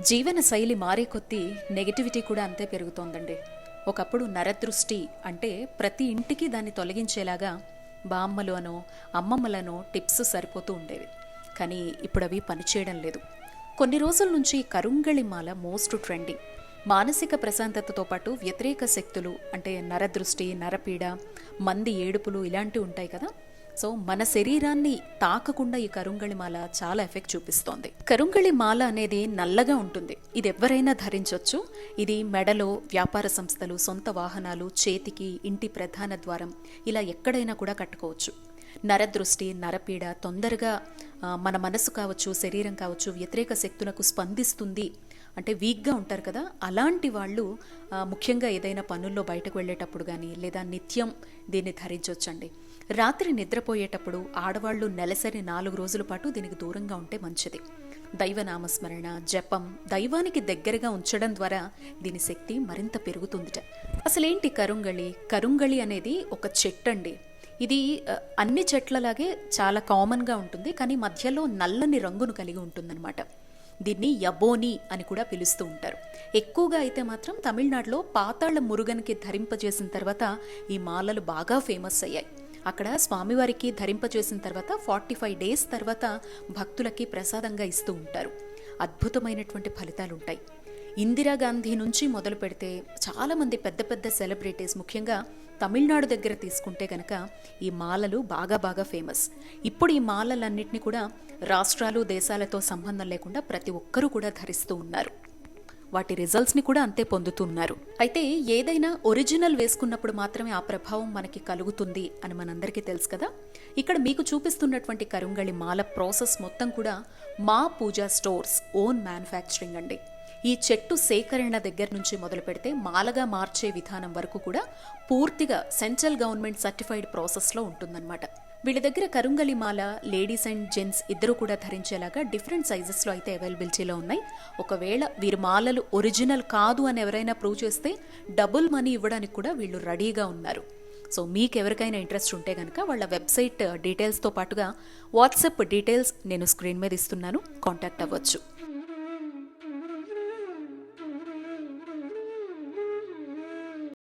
జీవన శైలి మారే కొద్దీ నెగిటివిటీ కూడా అంతే పెరుగుతోందండి. ఒకప్పుడు నరదృష్టి అంటే ప్రతి ఇంటికి దాన్ని తొలగించేలాగా బామ్మలు అనో అమ్మమ్మలనో టిప్స్ సరిపోతూ ఉండేవి. కానీ ఇప్పుడు అవి పనిచేయడం లేదు. కొన్ని రోజుల నుంచి కరుంగళిమాల మోస్ట్ ట్రెండింగ్. మానసిక ప్రశాంతతతో పాటు వ్యతిరేక శక్తులు అంటే నరదృష్టి నరపీడ మంది ఏడుపులు ఇలాంటివి ఉంటాయి కదా. సో మన శరీరాన్ని తాకకుండా ఈ కరుంగళి మాల చాలా ఎఫెక్ట్ చూపిస్తోంది. కరుంగళి మాల అనేది నల్లగా ఉంటుంది. ఇది ఎవరైనా ధరించవచ్చు ఇది మెడలో వ్యాపార సంస్థలు సొంత వాహనాలు చేతికి ఇంటి ప్రధాన ద్వారం ఇలా ఎక్కడైనా కూడా కట్టుకోవచ్చు. నరదృష్టి నరపీడ తొందరగా మన మనసు కావచ్చు శరీరం కావచ్చు వ్యతిరేక శక్తులకు స్పందిస్తుంది. అంటే వీక్గా ఉంటారు కదా. అలాంటి వాళ్ళు ముఖ్యంగా ఏదైనా పనుల్లో బయటకు వెళ్ళేటప్పుడు కానీ లేదా నిత్యం దీన్ని ధరించవచ్చండి రాత్రి నిద్రపోయేటప్పుడు ఆడవాళ్ళు నెలసరి నాలుగు రోజుల పాటు దీనికి దూరంగా ఉంటే మంచిది. దైవనామస్మరణ జపం దైవానికి దగ్గరగా ఉంచడం ద్వారా దీని శక్తి మరింత పెరుగుతుందిట. అసలేంటి కరుంగళి? కరుంగళి అనేది ఒక చెట్టు అండి ఇది అన్ని చెట్లలాగే చాలా కామన్గా ఉంటుంది కానీ మధ్యలో నల్లని రంగును కలిగి ఉంటుందన్నమాట. దీన్ని యబోని అని కూడా పిలుస్తూ ఉంటారు. ఎక్కువగా అయితే మాత్రం తమిళనాడులో పాతాళ మురుగన్కి ధరింపజేసిన తర్వాత ఈ మాలలు బాగా ఫేమస్ అయ్యాయి. అక్కడ స్వామివారికి ధరింపచేసిన తర్వాత ఫార్టీ ఫైవ్ డేస్ తర్వాత భక్తులకి ప్రసాదంగా ఇస్తూ ఉంటారు. అద్భుతమైనటువంటి ఫలితాలు ఉంటాయి ఇందిరాగాంధీ నుంచి మొదలు పెడితే చాలామంది పెద్ద పెద్ద సెలబ్రిటీస్ ముఖ్యంగా తమిళనాడు దగ్గర తీసుకుంటే గనక ఈ మాలలు బాగా బాగా ఫేమస్. ఇప్పుడు ఈ మాలలన్నింటినీ కూడా రాష్ట్రాలు దేశాలతో సంబంధం లేకుండా ప్రతి ఒక్కరూ కూడా ధరిస్తూ ఉన్నారు. వాటి రిజల్ట్స్ని కూడా అంతే పొందుతున్నారు. అయితే ఏదైనా ఒరిజినల్ వేసుకున్నప్పుడు మాత్రమే ఆ ప్రభావం మనకి కలుగుతుంది అని మనందరికీ తెలుసు కదా? ఇక్కడ మీకు చూపిస్తున్నటువంటి కరుంగళి మాల ప్రాసెస్ మొత్తం కూడా మా పూజా స్టోర్స్ ఓన్ మ్యానుఫ్యాక్చరింగ్ అండి. ఈ చెట్టు సేకరణ దగ్గర నుంచి మొదలు పెడితే మాలగా మార్చే విధానం వరకు కూడా పూర్తిగా సెంట్రల్ గవర్నమెంట్ సర్టిఫైడ్ ప్రాసెస్లో ఉంటుందన్నమాట. వీళ్ళ దగ్గర కరుంగలి మాల లేడీస్ అండ్ జెంట్స్ ఇద్దరు కూడా ధరించేలాగా డిఫరెంట్ సైజెస్లో అయితే అవైలబిలిటీలో ఉన్నాయి. ఒకవేళ వీరి మాలలు ఒరిజినల్ కాదు అని ఎవరైనా ప్రూవ్ చేస్తే డబుల్ మనీ ఇవ్వడానికి కూడా వీళ్ళు రెడీగా ఉన్నారు. సో మీకు ఎవరికైనా ఇంట్రెస్ట్ ఉంటే కనుక వాళ్ళ వెబ్సైట్ డీటెయిల్స్తో పాటుగా వాట్సాప్ డీటెయిల్స్ నేను స్క్రీన్ మీద ఇస్తున్నాను. కాంటాక్ట్ అవ్వచ్చు.